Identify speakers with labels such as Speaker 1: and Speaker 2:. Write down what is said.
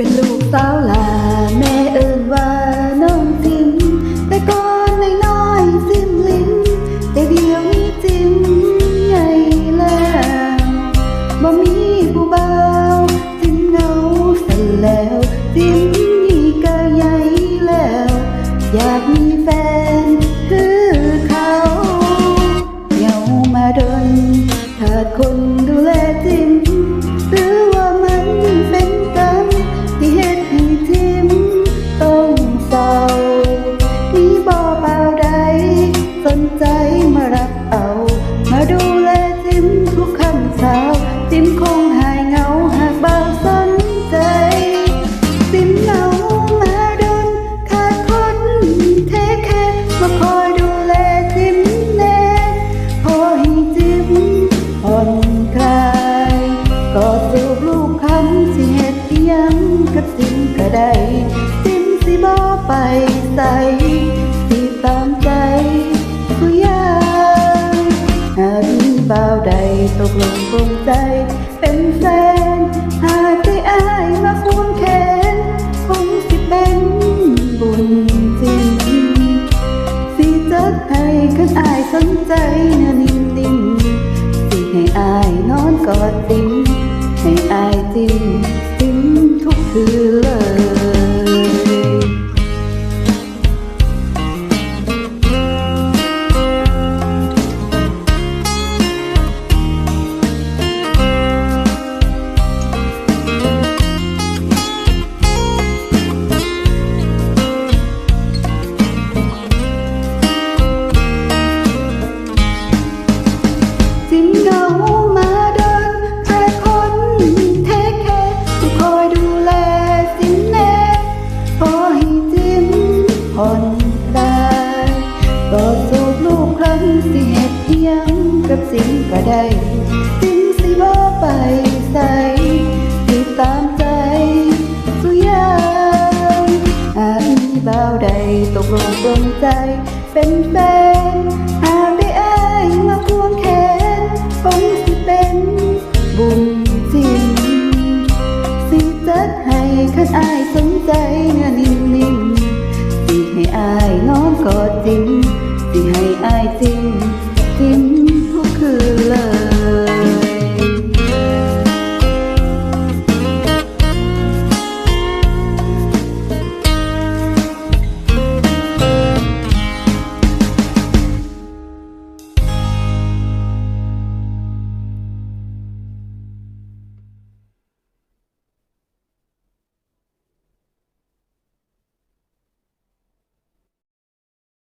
Speaker 1: เป็นลูกสาวลาแม่เอิญว่าน้องจิมแต่ก่อนน้อยๆจิมลิ้น แต่เดี๋ยวนี้จิมใหญ่แล้วบ่มีผู้เบาจิมเงาสร็จแล้วจิมนี่ก็ใหญ่แล้ว อยากมีแฟนคือเขาเหงามาเดินขาดคนดู ตกลงปลงใจ เป็นแฟน หากได้อายมาควงแขนคงสิเป็นบุญจริงสิจัดให้คันอายสนใจเนื้อนิ่มๆสิให้อายนอนกอดติ้งให้อายจิ้มจิ้ม ผ่อนคลายก็สูบลูกครั้งสิเหตุเพียงกับสิ่งก็ได้จิ้มสิบ่ไปใส่ติดตามใจสุยางอาจมีบ่าวใดตกลงปลงใจ เป็นแฟนหาได้อายมาควงแขนคงสิเป็นบุญจริงสิจัดให้คันอายสน ก็จริงสิให้อายจริง